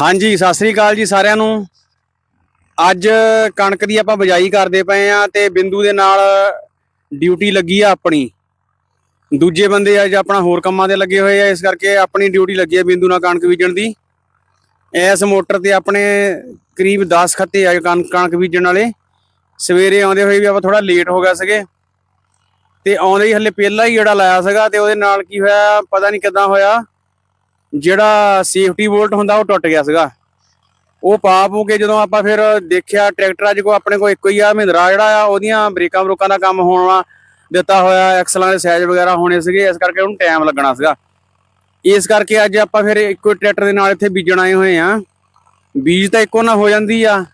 ਹਾਂਜੀ, ਸਤਿ ਸ੍ਰੀ ਅਕਾਲ ਜੀ ਸਾਰਿਆਂ ਨੂੰ। ਅੱਜ ਕਣਕ ਦੀ ਆਪਾਂ ਬਜਾਈ ਕਰਦੇ ਪਏ ਆ ਤੇ ਬਿੰਦੂ ਦੇ ਨਾਲ ਡਿਊਟੀ ਲੱਗੀ ਆ ਆਪਣੀ। ਦੂਜੇ ਬੰਦੇ ਅੱਜ ਆਪਣਾ ਹੋਰ ਕੰਮਾਂ ਦੇ ਲੱਗੇ ਹੋਏ ਆ, ਇਸ ਕਰਕੇ ਆਪਣੀ ਡਿਊਟੀ ਲੱਗੀ ਆ ਬਿੰਦੂ ਨਾਲ ਕਣਕ ਬੀਜਣ ਦੀ। ਇਸ ਮੋਟਰ ਤੇ ਆਪਣੇ ਕਰੀਬ 10 ਖੱਤੇ ਆ ਕਣਕ ਕਣਕ ਬੀਜਣ ਵਾਲੇ। ਸਵੇਰੇ ਆਉਂਦੇ ਹੋਏ ਵੀ ਆਪਾਂ ਥੋੜਾ ਲੇਟ ਹੋ ਗਿਆ ਸੀਗੇ। ਤੇ ਆਉਂਦੇ ਹੀ ਹੱਲੇ ਪਹਿਲਾ ਹੀ ਜਿਹੜਾ ਲਾਇਆ ਸੀਗਾ ਤੇ ਉਹਦੇ ਨਾਲ ਕੀ ਹੋਇਆ, ਪਤਾ ਨਹੀਂ ਕਿਦਾਂ ਹੋਇਆ। ਜਿਹੜਾ ਸੇਫਟੀ ਬੋਲਟ ਹੁੰਦਾ ਉਹ ਟੁੱਟ ਗਿਆ ਸੀਗਾ। ਉਹ ਪਾ ਪੂ ਕੇ ਜਦੋਂ ਆਪਾਂ ਫਿਰ ਦੇਖਿਆ ਟਰੈਕਟਰ ਅੱਜ ਕੋ ਆਪਣੇ ਕੋਲ ਇੱਕੋ ਹੀ ਆ, ਮਹਿੰਦਰਾ ਜਿਹੜਾ ਆ, ਉਹਦੀਆਂ ਬ੍ਰੇਕਾਂ ਬਰੂਕਾਂ ਦਾ ਕੰਮ ਹੋਣਾ ਦਿੱਤਾ ਹੋਇਆ ਐਕਸਲਾਂ ਦੇ ਸਾਈਜ਼ ਵਗੈਰਾ ਹੋਣੇ ਸੀਗੇ, ਇਸ ਕਰਕੇ ਉਹਨੂੰ ਟਾਈਮ ਲੱਗਣਾ ਸੀਗਾ। ਇਸ ਕਰਕੇ ਅੱਜ ਆਪਾਂ ਫਿਰ ਇੱਕੋ ਟਰੈਕਟਰ ਦੇ ਨਾਲ ਇੱਥੇ ਬੀਜਣ ਆਏ ਹੋਏ ਆ। ਬੀਜ ਤਾਂ ਇੱਕੋ ਨਾ ਹੋ ਜਾਂਦੀ ਆ,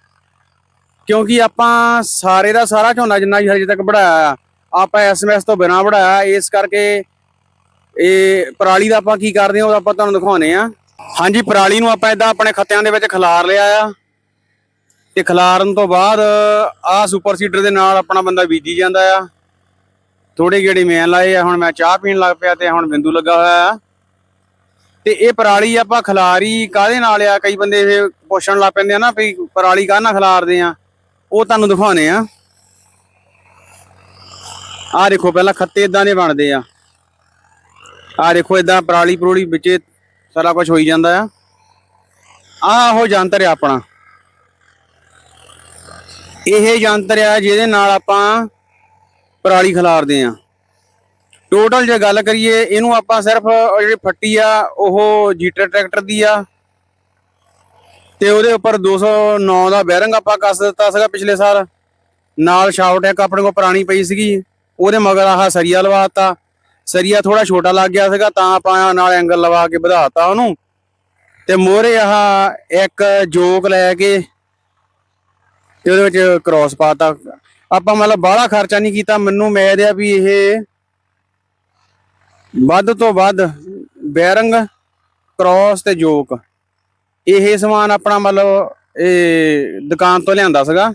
ਕਿਉਂਕਿ ਆਪਾਂ ਸਾਰੇ ਦਾ ਸਾਰਾ ਝੋਨਾ ਜਿੰਨਾ ਵੀ ਹਜੇ ਤੱਕ ਵੜਾਇਆ ਆ, ਆਪਾਂ ਐਸਐਮਐਸ ਤੋਂ ਬਿਨਾ ਵੜਾਇਆ ਇਸ ਕਰਕੇ ਇਹ ਪਰਾਲੀ ਦਾ ਆਪਾਂ ਕੀ ਕਰਦੇ ਹਾਂ, ਉਹ ਆਪਾਂ ਤੁਹਾਨੂੰ ਦਿਖਾਉਨੇ ਆ ਹਾਂਜੀ, ਪਰਾਲੀ ਨੂੰ ਆਪਾਂ ਇਦਾਂ ਆਪਣੇ ਖੱਤਿਆਂ ਦੇ ਵਿੱਚ ਖਿਲਾਰ ਲਿਆ ਆ। ਤੇ ਖਿਲਾਰਨ ਤੋਂ ਬਾਅਦ ਆਹ ਸੁਪਰ ਸੀਡਰ ਦੇ ਨਾਲ ਆਪਣਾ ਬੰਦਾ ਬੀਜੀ ਜਾਂਦਾ ਆ। ਥੋੜੇ ਜਿਹੜੇ ਮੈਂ ਲਾਏ ਆ, ਹੁਣ ਮੈਂ ਚਾਹ ਪੀਣ ਲੱਗ ਪਿਆ ਤੇ ਹੁਣ ਬਿੰਦੂ ਲੱਗਾ ਹੋਇਆ ਆ। ਤੇ ਇਹ ਪਰਾਲੀ ਆਪਾਂ ਖਿਲਾਰੀ ਕਾਦੇ ਨਾਲ ਆ? ਕਈ ਬੰਦੇ ਇਹ ਪੁੱਛਣ ਲੱਗ ਪੈਂਦੇ ਆ ਨਾ ਵੀ ਪਰਾਲੀ ਕਾਹਦੇ ਨਾਲ ਖਿਲਾਰਦੇ ਆ? ਉਹ ਤੁਹਾਨੂੰ ਦਿਖਾਉਨੇ ਆ। ਆਹ ਦੇਖੋ, ਪਹਿਲਾਂ ਖੱਤੇ ਇਦਾਂ ਦੇ ਬਣਦੇ ਆ। ਆਹ ਦੇਖੋ ਇਦਾਂ ਪਰਾਲੀ ਪਰੋਲੀ ਵਿੱਚ ਸਾਰਾ ਕੁਝ ਹੋਈ ਜਾਂਦਾ ਆ। ਆਹ ਉਹ ਯੰਤਰ ਆ ਆਪਣਾ। ਇਹ ਯੰਤਰ ਆ ਜਿਹਦੇ ਨਾਲ ਆਪਾਂ ਪਰਾਲੀ ਖਿਲਾਰਦੇ ਆ। ਟੋਟਲ ਜੇ ਗੱਲ ਕਰੀਏ, ਇਹਨੂੰ ਆਪਾਂ ਸਿਰਫ ਜਿਹੜੀ ਫੱਟੀ ਆ, ਉਹ ਜੀਟਰ ਟਰੈਕਟਰ ਦੀ ਆ। ਤੇ ਉਹਦੇ ਉੱਪਰ 209 ਦਾ ਬੈਰਿੰਗ ਆਪਾਂ ਕੱਸ ਦਿੱਤਾ ਸੀਗਾ ਪਿਛਲੇ ਸਾਲ। ਨਾਲ ਸ਼ਾਊਟ ਇੱਕ ਆਪਣੇ ਕੋਲ ਪੁਰਾਣੀ ਪਈ ਸੀਗੀ। ਉਹਦੇ ਮਗਰ ਆਹ ਸਰੀਆ ਲਵਾਤਾ ਸਰੀਆ ਥੋੜਾ ਛੋਟਾ ਲੱਗ ਗਿਆ ਸੀਗਾ, ਤਾਂ ਆਪਾਂ ਨਾਲ ਐਂਗਲ ਲਵਾ ਕੇ ਵਧਾਤਾ ਉਹਨੂੰ। ਤੇ ਮੋਹਰੇ ਆਹ ਇੱਕ ਜੋਕ ਲੈ ਕੇ ਤੇ ਉਹਦੇ ਵਿੱਚ ਕ੍ਰਾਸ ਪਾਤਾ। ਆਪਾਂ ਮਤਲਬ ਬਾਹਲਾ ਖਰਚਾ ਨਹੀਂ ਕੀਤਾ, ਮੈਨੂੰ ਮੈਦ ਆ ਵੀ ਇਹ ਵੱਧ ਤੋਂ ਵੱਧ ਬੈਰਿੰਗ ਕ੍ਰਾਸ ਤੇ ਜੋਕ। ਇਹ ਸਮਾਨ ਆਪਣਾ ਮਤਲਬ ਇਹ ਦੁਕਾਨ ਤੋਂ ਲਿਆਂਦਾ ਸੀਗਾ।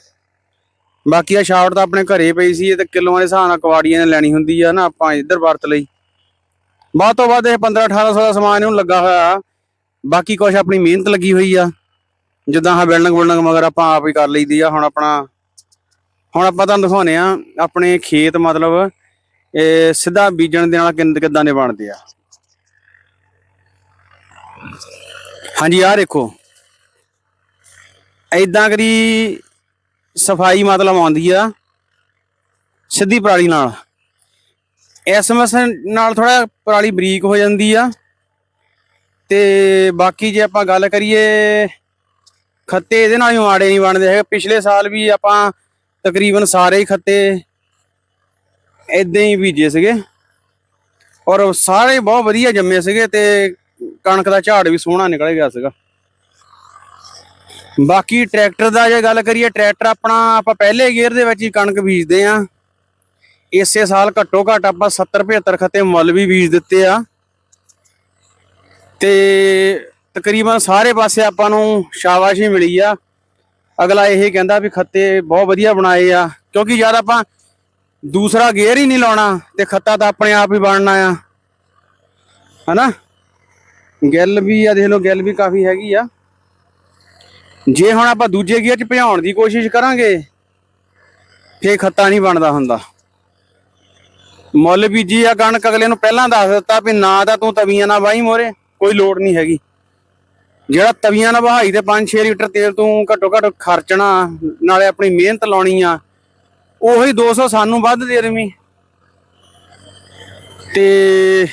ਬਾਕੀ ਆ ਸ਼ਾਰਟ ਤਾਂ ਆਪਣੇ ਘਰੇ ਪਈ ਸੀ, ਇਹ ਤੇ ਕਿਲੋਆਂ ਦੇ ਹਿਸਾਬ ਨਾਲ ਕਵਾੜੀਆਂ ਨੇ ਲੈਣੀ ਹੁੰਦੀ ਆ ਨਾ ਆਪਾਂ ਇੱਧਰ ਵਰਤ ਲਈ। ਬਾਅਦ ਤੋਂ ਬਾਅਦ ਇਹ 15 1800 ਦਾ ਸਮਾਨ ਇਹਨੂੰ ਲੱਗਾ ਹੋਇਆ। ਬਾਕੀ ਕੁਝ ਆਪਣੀ ਮਿਹਨਤ ਲੱਗੀ ਹੋਈ ਆ। ਜਿੱਦਾਂ ਆ ਬਿਲਡਿੰਗ ਬਿਲਡਿੰਗ ਮਗਰ ਆਪਾਂ ਆਪ ਹੀ ਕਰ ਲਈਦੀ ਆ। ਹੁਣ ਆਪਣਾ, ਹੁਣ ਆਪਾਂ ਤੁਹਾਨੂੰ ਦਿਖਾਉਨੇ ਆ ਆਪਣੇ ਖੇਤ ਮਤਲਬ ਇਹ ਸਿੱਧਾ ਬੀਜਣ ਦੇ ਨਾਲ ਕਿੰਦ ਕਿੱਦਾਂ ਦੇ ਬਣਦੇ ਆ। ਹਾਂਜੀ ਆ ਦੇਖੋ। ਐਦਾਂ ਕਰੀ ਸਫ਼ਾਈ ਮਤਲਬ ਆਉਂਦੀ ਆ ਸਿੱਧੀ ਪਰਾਲੀ ਨਾਲ। ਐਸਐਮਐਸ ਨਾਲ ਥੋੜਾ ਪਰਾਲੀ ਬਰੀਕ ਹੋ ਜਾਂਦੀ ਆ। ਤੇ ਬਾਕੀ ਜੇ ਆਪਾਂ ਗੱਲ ਕਰੀਏ, ਖੱਤੇ ਇਹਦੇ ਨਾਲ ਹੀ ਮਾੜੇ ਨਹੀਂ ਬਣਦੇ ਹੈਗੇ। ਪਿਛਲੇ ਸਾਲ ਵੀ ਆਪਾਂ ਤਕਰੀਬਨ ਸਾਰੇ ਹੀ ਖੱਤੇ ਇਦਾਂ ਹੀ ਬੀਜੇ ਸੀਗੇ। ਔਰ ਸਾਰੇ ਬਹੁਤ ਵਧੀਆ ਜੰਮੇ ਸੀਗੇ ਤੇ ਕਣਕ ਦਾ ਝਾੜ ਵੀ ਸੋਹਣਾ ਨਿਕਲ ਗਿਆ ਸੀਗਾ। ਬਾਕੀ ਟਰੈਕਟਰ ਦਾ ਜੇ ਗੱਲ ਕਰੀਏ, ਟਰੈਕਟਰ ਆਪਣਾ ਆਪਾਂ ਪਹਿਲੇ ਗੇਅਰ ਦੇ ਵਿੱਚ ਹੀ ਕਣਕ ਬੀਜਦੇ ਆ ਇਸੇ ਸਾਲ ਘੱਟੋ ਘੱਟ ਆਪਾਂ 70 75 ਖੱਤੇ ਮੁੱਲ ਵੀ ਬੀਜ ਦਿੱਤੇ ਆ। ਤੇ ਤਕਰੀਬਨ ਸਾਰੇ ਪਾਸੇ ਆਪਾਂ ਨੂੰ ਸ਼ਾਬਾਸ਼ੀ ਮਿਲੀ ਆ। ਅਗਲਾ ਇਹ ਕਹਿੰਦਾ ਵੀ ਖੱਤੇ ਬਹੁਤ ਵਧੀਆ ਬਣਾਏ ਆ, ਕਿਉਂਕਿ ਯਾਰ ਆਪਾਂ ਦੂਸਰਾ ਗੇਅਰ ਹੀ ਨਹੀਂ ਲਾਉਣਾ ਤੇ ਖੱਤਾ ਤਾਂ ਆਪਣੇ ਆਪ ਹੀ ਬਣਨਾ ਆ। ਹਨਾ? ਗਿੱਲ ਵੀ ਆ, ਦੇਖ ਲਓ ਗਿੱਲ ਵੀ ਕਾਫੀ ਹੈਗੀ ਆ। ਜੇ ਹੁਣ ਆਪਾਂ ਦੂਜੇ ਗੇਅਰ 'ਚ ਭਜਾਉਣ ਦੀ ਕੋਸ਼ਿਸ਼ ਕਰਾਂਗੇ, ਫੇਰ ਖੱਤਾ ਨਹੀਂ ਬਣਦਾ ਹੁੰਦਾ। ਮੁੱਲ ਬੀਜੀ ਆ ਕਣਕ, ਅਗਲੇ ਨੂੰ ਪਹਿਲਾਂ ਦੱਸ ਦਿੱਤਾ ਵੀ ਨਾ ਤਾਂ ਤੂੰ ਤਵੀਆਂ ਨਾ ਵਾਹੀ ਮੋਰੇ ਕੋਈ ਲੋੜ ਨਹੀਂ ਹੈਗੀ। ਜਿਹੜਾ ਤਵੀਆਂ ਨਾਲ ਵਹਾਈ ਤੇ 5-6 ਲੀਟਰ ਤੇਲ ਤੂੰ ਘੱਟੋ ਘੱਟ ਖਰਚਣਾ, ਨਾਲੇ ਆਪਣੀ ਮਿਹਨਤ ਲਾਉਣੀ ਆ, ਉਹੀ 200 ਸਾਨੂੰ ਵੱਧ ਦੇ ਦੇਵੀਂ। ਤੇ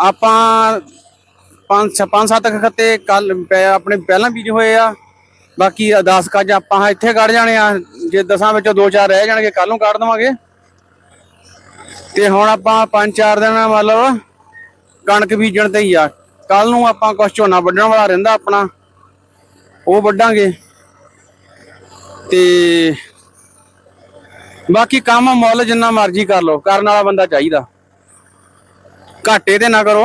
ਆਪਾਂ ਪੰਜ ਪੰਜ ਸੱਤ ਖੱਤੇ ਕੱਲ ਆਪਣੇ ਪਹਿਲਾਂ ਬੀਜ ਹੋਏ ਆ। ਬਾਕੀ 10 ਕੱਜ ਆਪਾਂ ਇੱਥੇ ਕੱਢ ਜਾਣੇ ਆ। ਜੇ ਦਸਾਂ ਵਿੱਚੋਂ ਦੋ ਚਾਰ ਰਹਿ ਜਾਣਗੇ ਕੱਲ ਨੂੰ ਕੱਢ ਦਵਾਂਗੇ। ਤੇ ਹੁਣ ਆਪਾਂ ਪੰਜ ਚਾਰ ਦਿਨ ਮਤਲਬ ਕਣਕ ਬੀਜਣ ਤੇ ਹੀ ਆ। ਕੱਲ ਨੂੰ ਆਪਾਂ ਕੁਝ ਝੋਨਾ ਵੱਢਣ ਵਾਲਾ ਰਹਿੰਦਾ ਆਪਣਾ। ਉਹ ਵੱਢਾਂਗੇ। ਤੇ ਬਾਕੀ ਕੰਮ ਮੁੱਲ ਜਿੰਨਾ ਮਰਜ਼ੀ ਕਰ ਲਓ। ਕਰਨ ਵਾਲਾ ਬੰਦਾ ਚਾਹੀਦਾ। ਘਾਟੇ ਤੇ ਨਾ ਕਰੋ।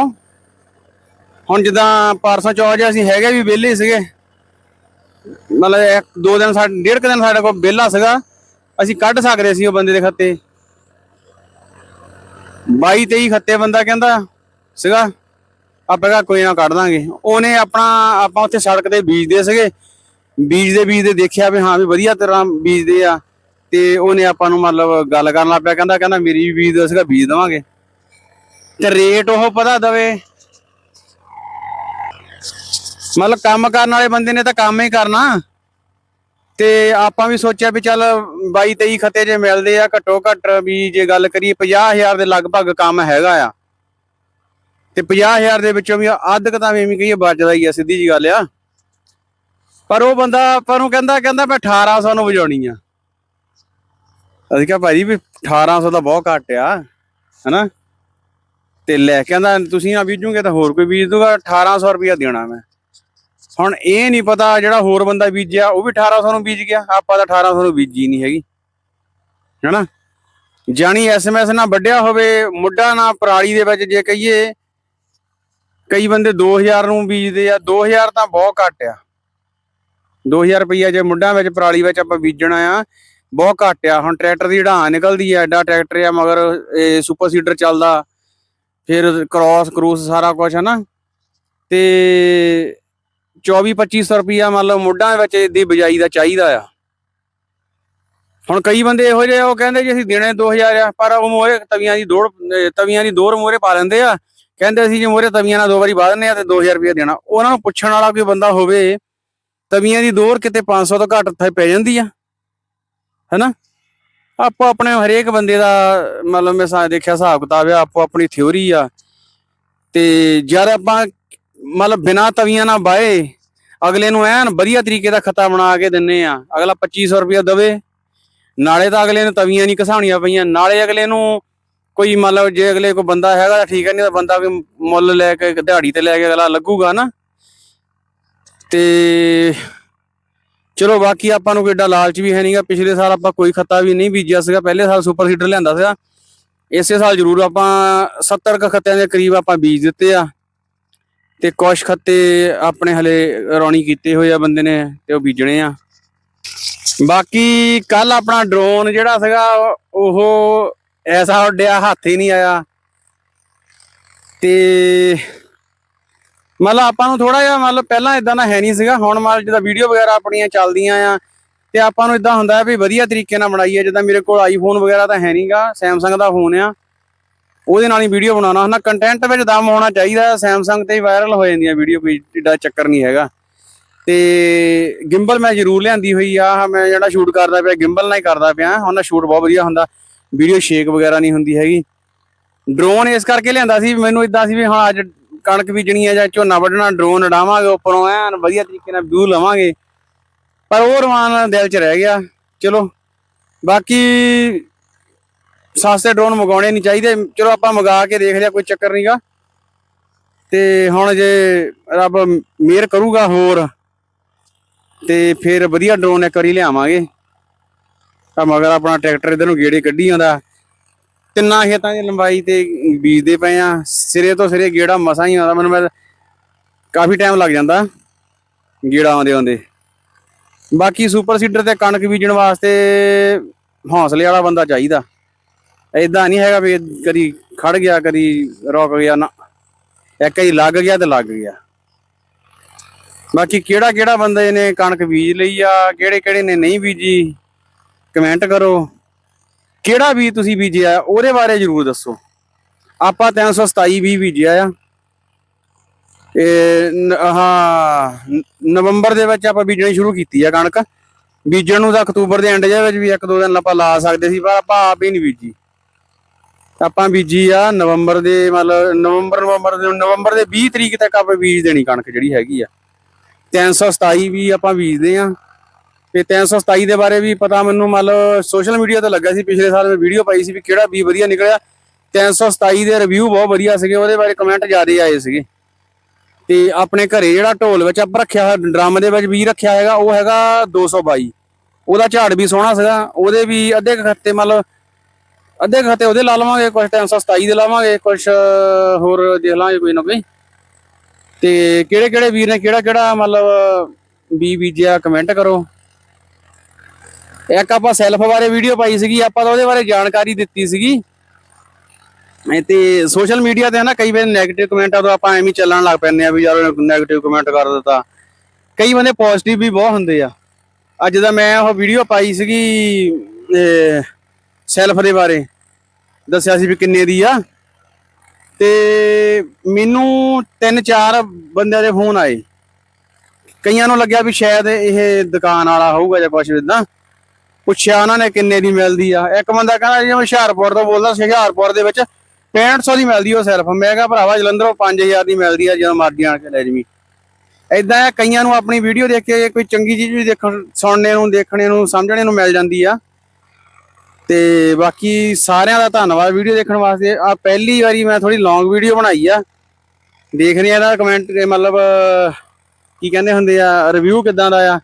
ਹੁਣ ਜਿੱਦਾਂ ਪਰਸੋਂ ਚੌਥ ਜਿਹਾ ਅਸੀਂ ਹੈਗੇ ਵੀ ਵਿਹਲੇ ਸੀਗੇ, ਮਤਲਬ ਇੱਕ ਦੋ ਦਿਨ ਸਾਡੇ ਡੇਢ ਕੁ ਦਿਨ ਸਾਡੇ ਕੋਲ ਵਿਹਲਾ ਸੀਗਾ, ਅਸੀਂ ਕੱਢ ਸਕਦੇ ਸੀ ਉਹ ਬੰਦੇ ਦੇ ਖੱਤੇ। 22 23 ਖੱਤੇ ਬੰਦਾ ਕਹਿੰਦਾ ਸੀਗਾ, ਆਪਾਂ ਕਿਹਾ ਕੋਈ ਨਾ ਕੱਢ ਦਾਂਗੇ। ਉਹਨੇ ਆਪਣਾ, ਆਪਾਂ ਉੱਥੇ ਸੜਕ ਤੇ ਬੀਜਦੇ ਸੀਗੇ, ਬੀਜਦੇ ਬੀਜਦੇ ਦੇਖਿਆ ਵੀ ਹਾਂ ਵੀ ਵਧੀਆ ਤਰ੍ਹਾਂ ਬੀਜਦੇ ਆ, ਤੇ ਉਹਨੇ ਆਪਾਂ ਨੂੰ ਮਤਲਬ ਗੱਲ ਕਰਨ ਲੱਗ ਪਿਆ, ਕਹਿੰਦਾ ਕਹਿੰਦਾ ਮੇਰੀ ਵੀ ਬੀਜ ਦਿਓ ਸੀਗਾ ਬੀਜ ਦੇਵਾਂਗੇ। ਤੇ ਰੇਟ ਉਹ ਪਤਾ ਦਵੇ ਮਤਲਬ ਕੰਮ ਕਰਨ ਵਾਲੇ ਬੰਦੇ ਨੇ ਤਾਂ ਕੰਮ ਹੀ ਕਰਨਾ। ਤੇ ਆਪਾਂ ਵੀ ਸੋਚਿਆ ਵੀ ਚੱਲ 22 23 ਖਤੇ ਜੇ ਮਿਲਦੇ ਆ, ਘੱਟੋ ਘੱਟ ਵੀ ਜੇ ਗੱਲ ਕਰੀਏ 50000 ਦੇ ਲਗਭਗ ਕੰਮ ਹੈਗਾ ਆ। ਤੇ 50000 ਦੇ ਵਿੱਚੋਂ ਵੀ ਅੱਧ ਕੁ ਤਾਂ ਐਵੇਂ ਕਹੀਏ ਬਚਦਾ ਹੀ ਆ, ਸਿੱਧੀ ਜੀ ਗੱਲ ਆ। ਪਰ ਉਹ ਬੰਦਾ, ਪਰ ਨੂੰ ਕਹਿੰਦਾ ਕਹਿੰਦਾ ਮੈਂ 1800 ਨੂੰ ਵਜਾਉਣੀ ਆ। ਅਸੀਂ ਕਿਹਾ ਭਾਜੀ ਵੀ 1800 ਤਾਂ ਬਹੁਤ ਘੱਟ ਆ, ਹਨਾ? ਤੇ ਲੈ ਕਹਿੰਦਾ, ਤੁਸੀਂ ਆ ਬੀਜੂਗੇ ਤਾਂ ਹੋਰ ਕੋਈ ਬੀਜ ਦੂਗਾ 1800 ਰੁਪਇਆ ਦੇਣਾ ਮੈਂ। ਹੁਣ ਇਹ ਨਹੀਂ ਪਤਾ ਜਿਹੜਾ ਹੋਰ ਬੰਦਾ ਬੀਜਿਆ, ਉਹ ਵੀ 1800 ਨੂੰ ਬੀਜ ਗਿਆ। ਆਪਾਂ ਤਾਂ 1800 ਨੂੰ ਬੀਜੀ ਨਹੀਂ ਹੈਗੀ। ਹੈਨਾ? ਜਾਣੀ ਐਸਐਮਐਸ ਨਾ ਵੱਡਿਆ ਹੋਵੇ, ਮੁੱਢਾ ਨਾ ਪਰਾਲੀ ਦੇ ਵਿੱਚ ਜੇ ਕਹੀਏ, ਕਈ ਬੰਦੇ 2000 ਨੂੰ ਬੀਜਦੇ ਆ 2000 ਤਾਂ ਬਹੁਤ ਘੱਟ ਆ। 2000 ਰੁਪਈਆ ਜੇ ਮੁੱਢਾਂ ਵਿੱਚ ਪਰਾਲੀ ਵਿੱਚ ਆਪਾਂ ਬੀਜਣਾ ਆ, ਬਹੁਤ ਘੱਟ ਆ। ਹੁਣ ਟਰੈਕਟਰ ਦੀ ਢਾਂ ਨਿਕਲਦੀ ਆ, ਐਡਾ ਟਰੈਕਟਰ ਆ, ਮਗਰ ਇਹ ਸੁਪਰ ਸੀਡਰ ਚੱਲਦਾ, ਫਿਰ ਕ੍ਰਾਸ ਕਰੂਸ ਸਾਰਾ ਕੁਝ ਹੈ ਨਾ ਤੇ 24 2500 ਰੁਪਈਆ ਮੰਨ ਲਓ ਵਿੱਚ ਦੀ ਬਜਾਈ ਦਾ ਚਾਹੀਦਾ ਆ। ਹੁਣ ਕਈ ਬੰਦੇ ਇਹੋ ਜਿਹੇ ਉਹ ਕਹਿੰਦੇ ਜੀ ਅਸੀਂ ਦੇਣੇ 2000 ਆ, ਪਰ ਉਹ ਮੋਰੇ ਤਵੀਆਂ ਦੀ ਦੌੜ ਤਵੀਆਂ ਦੀ ਦੌੜ ਮੋਰੇ ਪਾ ਲੈਂਦੇ ਆ। ਕਹਿੰਦੇ ਅਸੀਂ ਜੇ ਮੋਰੇ ਤਵੀਆਂ ਨਾਲ ਦੋ ਵਾਰੀ ਪਾ ਦਿੰਦੇ ਆ ਤੇ 2000 ਰੁਪਇਆ ਦੇਣਾ। ਉਹਨਾਂ ਨੂੰ ਪੁੱਛਣ ਵਾਲਾ ਕੋਈ ਬੰਦਾ ਹੋਵੇ, ਤਵੀਆਂ ਦੀ ਦੌੜ ਕਿਤੇ 500 ਤੋਂ ਘੱਟ ਥਾਂ ਪੈ ਜਾਂਦੀ ਆ। ਹੈਨਾ? ਆਪੋ ਆਪਣੇ ਹਰੇਕ ਬੰਦੇ ਦਾ ਮਤਲਬ ਮੈਂ ਦੇਖਿਆ ਹਿਸਾਬ ਕਿਤਾਬ ਆ, ਆਪੋ ਆਪਣੀ ਥਿਉਰੀ ਆ। ਤੇ ਜਦ ਆਪਾਂ ਮਤਲਬ ਬਿਨਾ ਤਵੀਆਂ ਨਾਲ ਬਾਏ, ਅਗਲੇ ਨੂੰ ਐਨ ਵਧੀਆ ਤਰੀਕੇ ਦਾ ਖਤਾ ਬਣਾ ਕੇ ਦਿੰਨੇ ਆ। ਅਗਲਾ 2500 ਰੁਪਇਆ ਦਵੇ। ਨਾਲੇ ਤਾਂ ਅਗਲੇ ਨੂੰ ਤਵੀਆਂ ਨਹੀਂ ਘਸਾਉਣੀਆਂ ਪਈਆਂ। ਨਾਲੇ ਅਗਲੇ ਨੂੰ ਕੋਈ ਮਤਲਬ ਜੇ ਅਗਲੇ ਕੋਈ ਬੰਦਾ ਹੈਗਾ ਤਾਂ ਠੀਕ ਹੈ, ਨਹੀਂ ਤਾਂ ਬੰਦਾ ਕੋਈ ਮੁੱਲ ਲੈ ਕੇ ਦਿਹਾੜੀ ਤੇ ਲੈ ਕੇ ਅਗਲਾ ਲੱਗੂਗਾ ਨਾ। ਤੇ ਚਲੋ ਬਾਕੀ ਆਪਾਂ ਨੂੰ ਕਿੱਡਾ ਲਾਲਚ ਵੀ ਹੈ ਨਹੀਂਗਾ ਪਿਛਲੇ ਸਾਲ ਆਪਾਂ ਕੋਈ ਖੱਤਾ ਵੀ ਨਹੀਂ ਬੀਜਿਆ ਸੀਗਾ। ਪਹਿਲੇ ਸਾਲ ਸੁਪਰ ਸੀਡਰ ਲਿਆਂਦਾ ਸੀਗਾ। ਇਸੇ ਸਾਲ ਜ਼ਰੂਰ ਆਪਾਂ 70 ਕ ਖੱਤਿਆਂ ਦੇ ਕਰੀਬ ਆਪਾਂ ਬੀਜ ਦਿੱਤੇ ਆ। ਤੇ ਕੁਛ ਖੱਤੇ ਆਪਣੇ ਹਲੇ ਰੌਣੀ ਕੀਤੇ ਹੋਏ ਆ ਬੰਦੇ ਨੇ ਤੇ ਉਹ ਬੀਜਣੇ ਆ। ਬਾਕੀ ਕੱਲ ਆਪਣਾ ਡਰੋਨ ਜਿਹੜਾ ਸੀਗਾ, ਉਹ ਐਸਾ ਉੱਡਿਆ, ਹੱਥ ਹੀ ਨਹੀਂ ਆਇਆ। ਤੇ ਮਤਲਬ ਆਪਾਂ ਨੂੰ ਥੋੜਾ ਜਿਹਾ ਮਤਲਬ ਪਹਿਲਾਂ ਇਦਾਂ ਦਾ ਹੈ ਨਹੀਂ ਸੀਗਾ। ਹੁਣ ਮਤਲਬ ਜਿੱਦਾਂ ਵੀਡੀਓ ਵਗੈਰਾ ਆਪਣੀਆਂ ਚੱਲਦੀਆਂ ਆ, ਤੇ ਆਪਾਂ ਨੂੰ ਇਦਾਂ ਹੁੰਦਾ ਵੀ ਵਧੀਆ ਤਰੀਕੇ ਨਾਲ ਬਣਾਈਏ। ਜਿੱਦਾਂ ਮੇਰੇ ਕੋਲ ਆਈਫੋਨ ਵਗੈਰਾ ਤਾਂ ਹੈ ਨਹੀਂਗਾ ਸੈਮਸੰਗ ਦਾ ਫੋਨ ਆ। ਉਹਦੇ ਨਾਲ ਹੀ ਵੀਡੀਓ ਬਣਾਉਣਾ ਹੁੰਦਾ। ਕੰਟੈਂਟ ਵਿੱਚ ਦਮ ਹੋਣਾ ਚਾਹੀਦਾ। ਸੈਮਸੰਗ ਤੇ ਵਾਇਰਲ ਹੋ ਜਾਂਦੀਆਂ ਵੀਡੀਓ ਕੋਈ ਏਡਾ ਚੱਕਰ ਨਹੀਂ ਹੈਗਾ। ਤੇ ਗਿੰਬਲ ਮੈਂ ਜ਼ਰੂਰ ਲਿਆਂਦੀ ਹੋਈ ਆ। ਮੈਂ ਜਿਹੜਾ ਸ਼ੂਟ ਕਰਦਾ ਪਿਆ ਗਿੰਬਲ ਨਾਲ ਹੀ ਕਰਦਾ ਪਿਆ। ਉਹਨਾਂ ਸ਼ੂਟ ਬਹੁਤ ਵਧੀਆ ਹੁੰਦਾ। ਵੀਡੀਓ ਸ਼ੇਕ ਵਗੈਰਾ ਨਹੀਂ ਹੁੰਦੀ ਹੈਗੀ। ਡਰੋਨ ਇਸ ਕਰਕੇ ਲਿਆਂਦਾ ਸੀ, ਮੈਨੂੰ ਇਦਾਂ ਸੀ ਵੀ ਹਾਂ, ਅੱਜ ਕਣਕ ਬੀਜਣੀ ਹੈ ਜਾਂ ਝੋਨਾ ਵੱਢਣਾ ਡਰੋਨ ਉਡਾਵਾਂਗੇ ਉੱਪਰੋਂ। ਐਨ ਵਧੀਆ ਤਰੀਕੇ ਨਾਲ ਵਿਊ ਲਵਾਂਗੇ। ਪਰ ਉਹ ਰਵਾਨ ਦਿਲ 'ਚ ਰਹਿ ਗਿਆ। ਚਲੋ, ਬਾਕੀ ਸਸਤੇ ਡਰੋਨ ਮੰਗਾਉਣੇ ਨਹੀਂ ਚਾਹੀਦੇ। ਚਲੋ ਆਪਾਂ ਮੰਗਾ ਕੇ ਦੇਖ ਲਿਆ, ਕੋਈ ਚੱਕਰ ਨਹੀਂਗਾ ਤੇ ਹੁਣ ਜੇ ਰੱਬ ਮਿਹਰ ਕਰੂਗਾ ਹੋਰ, ਤੇ ਫਿਰ ਵਧੀਆ ਡਰੋਨ ਇੱਕ ਵਾਰੀ ਲਿਆਵਾਂਗੇ। ਤਾਂ ਮਗਰ ਆਪਣਾ ਟਰੈਕਟਰ ਇਧਰ ਨੂੰ ਗੇੜੇ ਕੱਢੀ ਜਾਂਦਾ। ਤਿੰਨਾਂ ਖੇਤਾਂ ਦੀ ਲੰਬਾਈ ਤੇ ਬੀਜਦੇ ਪਏ ਆ। ਸਿਰੇ ਤੋਂ ਸਿਰੇ ਗੇੜਾ ਮਸਾਂ ਹੀ ਆਉਂਦਾ। ਮੈਨੂੰ ਮੈਂ ਕਾਫੀ ਟਾਈਮ ਲੱਗ ਜਾਂਦਾ ਗੇੜਾ ਆਉਂਦੇ ਆਉਂਦੇ। ਬਾਕੀ ਸੁਪਰ ਸੀਡਰ ਤੇ ਕਣਕ ਬੀਜਣ ਵਾਸਤੇ ਹੌਸਲੇ ਵਾਲਾ ਬੰਦਾ ਚਾਹੀਦਾ। ਏਦਾਂ ਨਹੀਂ ਹੈਗਾ ਵੀ ਕਦੀ ਖੜ ਗਿਆ, ਕਦੀ ਰੁਕ ਗਿਆ, ਨਾ। ਇੱਕ ਹੀ ਲੱਗ ਗਿਆ ਤੇ ਲੱਗ ਗਿਆ। ਬਾਕੀ ਕਿਹੜਾ ਕਿਹੜਾ ਬੰਦੇ ਨੇ ਕਣਕ ਬੀਜ ਲਈ ਆ, ਕਿਹੜੇ ਕਿਹੜੇ ਨੇ ਨਹੀਂ ਬੀਜੀ ਕਮੈਂਟ ਕਰੋ। ਕਿਹੜਾ ਬੀਜ ਤੁਸੀਂ ਬੀਜਿਆ, ਉਹਦੇ ਬਾਰੇ ਜਰੂਰ ਦੱਸੋ। ਆਪਾਂ 327 ਬੀਜ ਬੀਜਿਆ ਆ। ਇਹ ਹਾਂ ਨਵੰਬਰ ਦੇ ਵਿੱਚ ਆਪਾਂ ਬੀਜਣੀ ਸ਼ੁਰੂ ਕੀਤੀ ਆ ਕਣਕ। ਬੀਜਣ ਨੂੰ ਤਾਂ ਅਕਤੂਬਰ ਦੇ ਐਂਡ ਦੇ ਵਿੱਚ ਵੀ ਇੱਕ ਦੋ ਦਿਨ ਆਪਾਂ ਲਾ ਸਕਦੇ ਸੀ, ਪਰ ਆਪਾਂ ਆਪ ਹੀ ਨਹੀਂ ਬੀਜੀ। ਆਪਾਂ ਬੀਜੀ ਆ ਨਵੰਬਰ ਦੇ ਮਤਲਬ ਨਵੰਬਰ ਨਵੰਬਰ ਦੇ ਨਵੰਬਰ ਦੇ 20 ਤਰੀਕ ਤੱਕ ਆਪਾਂ ਬੀਜ ਦੇਣੀ ਕਣਕ ਜਿਹੜੀ ਹੈਗੀ ਆ। 327 ਵੀ ਆਪਾਂ ਬੀਜਦੇ ਆ। ਤੇ 327 ਦੇ ਬਾਰੇ ਵੀ ਪਤਾ ਮੈਨੂੰ ਮੰਨ ਸੋਸ਼ਲ ਮੀਡੀਆ ਤੇ ਲੱਗਾ ਸੀ, ਪਿਛਲੇ ਸਾਲ ਮੈਂ ਵੀਡੀਓ ਪਾਈ ਸੀ ਵੀ ਕਿਹੜਾ ਬੀ ਵਧੀਆ ਨਿਕਲਿਆ। 327 ਦੇ ਰਿਵਿਊ ਬਹੁਤ ਵਧੀਆ ਸੀਗੇ, ਉਹਦੇ ਬਾਰੇ ਕਮੈਂਟ ਜਿਆਦੇ ਆਏ ਸੀਗੇ। ਤੇ ਆਪਣੇ ਘਰੇ ਜਿਹੜਾ ਢੋਲ ਵਿੱਚ ਆਪਾਂ ਰੱਖਿਆ ਹੋਇਆ, ਡਰਮ ਦੇ ਵਿੱਚ ਬੀ ਰੱਖਿਆ ਹੈਗਾ, ਉਹ ਹੈਗਾ 222 ਉਹਦਾ ਝਾੜ ਵੀ ਸੋਹਣਾ ਸੀਗਾ, ਉਹਦੇ ਵੀ ਅੱਧੇ ਕੁ ਖੱਤੇ ਮੰਨ ਅੱਧੇ ਖਾਤੇ ਖੱਤੇ ਉਹਦੇ ਲਾ ਲਵਾਂਗੇ ਕੁਝ 327 ਦੇ ਲਾਵਾਂਗੇ ਕੁਝ ਹੋਰ ਦੇਖ ਲਾਂਗੇ ਕੋਈ ਨਾ ਕੋਈ। ਤੇ ਕਿਹੜੇ ਕਿਹੜੇ ਵੀਰ ਨੇ ਕਿਹੜਾ ਕਿਹੜਾ ਮਤਲਬ ਬੀ ਬੀਜਿਆ ਕਮੈਂਟ ਕਰੋ। ਇੱਕ ਆਪਾਂ ਸੈਲਫ ਬਾਰੇ ਵੀਡੀਓ ਪਾਈ ਸੀਗੀ, ਆਪਾਂ ਤਾਂ ਉਹਦੇ ਬਾਰੇ ਜਾਣਕਾਰੀ ਦਿੱਤੀ ਸੀਗੀ। ਤੇ ਸੋਸ਼ਲ ਮੀਡੀਆ ਤੇ ਨਾ ਕਈ ਵਾਰ 네ਗੇਟਿਵ ਕਮੈਂਟਾਂ ਤੋਂ ਆਪਾਂ ਐਵੇਂ ਚੱਲਣ ਲੱਗ ਪੈਂਦੇ ਆ ਵੀ ਯਾਰ 네ਗੇਟਿਵ ਕਮੈਂਟ ਕਰ ਦਿੱਤਾ। ਕਈ ਬੰਦੇ ਪੋਜ਼ਿਟਿਵ ਵੀ ਬਹੁਤ ਹੁੰਦੇ ਆ। ਅੱਜ ਦਾ ਮੈਂ ਉਹ ਵੀਡੀਓ ਪਾਈ ਸੀਗੀ ਸੈਲਫ ਦੇ ਬਾਰੇ ਦੱਸਿਆ ਸੀ ਵੀ ਕਿੰਨੇ ਦੀ ਆ। ਤੇ ਮੈਨੂੰ ਤਿੰਨ ਚਾਰ ਬੰਦਿਆਂ ਦੇ ਫੋਨ ਆਏ। ਕਈਆਂ ਨੂੰ ਲੱਗਿਆ ਵੀ ਸ਼ਾਇਦ ਇਹ ਦੁਕਾਨ ਵਾਲਾ ਹੋਊਗਾ ਜਾਂ ਕੁਝ ਇਦਾਂ ਪੁੱਛਿਆ ਉਹਨਾਂ ਨੇ ਕਿੰਨੇ ਦੀ ਮਿਲਦੀ ਆ। ਇੱਕ ਬੰਦਾ ਕਹਿੰਦਾ ਜੀ ਮੈਂ ਹੁਸ਼ਿਆਰਪੁਰ ਤੋਂ ਬੋਲਦਾ ਹੁਸ਼ਿਆਰਪੁਰ ਦੇ ਵਿੱਚ 6500 ਦੀ ਮਿਲਦੀ ਉਹ ਸਿਰਫ ਮੈਂ ਕਿਹਾ, ਭਰਾਵਾ, ਜਲੰਧਰੋਂ 5000 ਦੀ ਮਿਲਦੀ ਆ, ਜਦੋਂ ਮਰਜ਼ੀ ਆਣ ਕੇ ਲੈ ਜਵੀਂ। ਇਦਾਂ ਕਈਆਂ ਨੂੰ ਆਪਣੀ ਵੀਡੀਓ ਦੇਖ ਕੇ ਕੋਈ ਚੰਗੀ ਚੀਜ਼ ਵੀ ਦੇਖਣ, ਸੁਣਨੇ ਨੂੰ, ਦੇਖਣੇ ਨੂੰ, ਸਮਝਣੇ ਨੂੰ ਮਿਲ ਜਾਂਦੀ ਆ। ਤੇ ਬਾਕੀ ਸਾਰਿਆਂ ਦਾ ਧੰਨਵਾਦ ਵੀਡੀਓ ਦੇਖਣ ਵਾਸਤੇ। ਆ ਪਹਿਲੀ ਵਾਰੀ ਮੈਂ ਥੋੜੀ ਲੌਂਗ ਵੀਡੀਓ ਬਣਾਈ ਆ। ਦੇਖਦੇ ਆ ਇਹਦਾ ਕਮੈਂਟ ਮਤਲਬ, ਕੀ ਕਹਿੰਦੇ ਹੁੰਦੇ ਆ ਰਿਵਿਊ ਕਿਦਾਂ ਦਾ ਆ।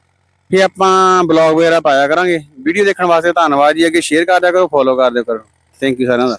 ਫੇ ਆਪਾਂ ਬਲੌਗ ਵਗੈਰਾ ਪਾਇਆ ਕਰਾਂਗੇ। ਵੀਡੀਓ ਦੇਖਣ ਵਾਸਤੇ ਧੰਨਵਾਦ ਜੀ। ਅੱਗੇ ਸ਼ੇਅਰ ਕਰ ਦਿਆ ਕਰੋ ਫੋਲੋ ਕਰ ਦਿਆ ਕਰੋ। ਥੈਂਕ ਯੂ ਸਾਰਿਆਂ ਦਾ।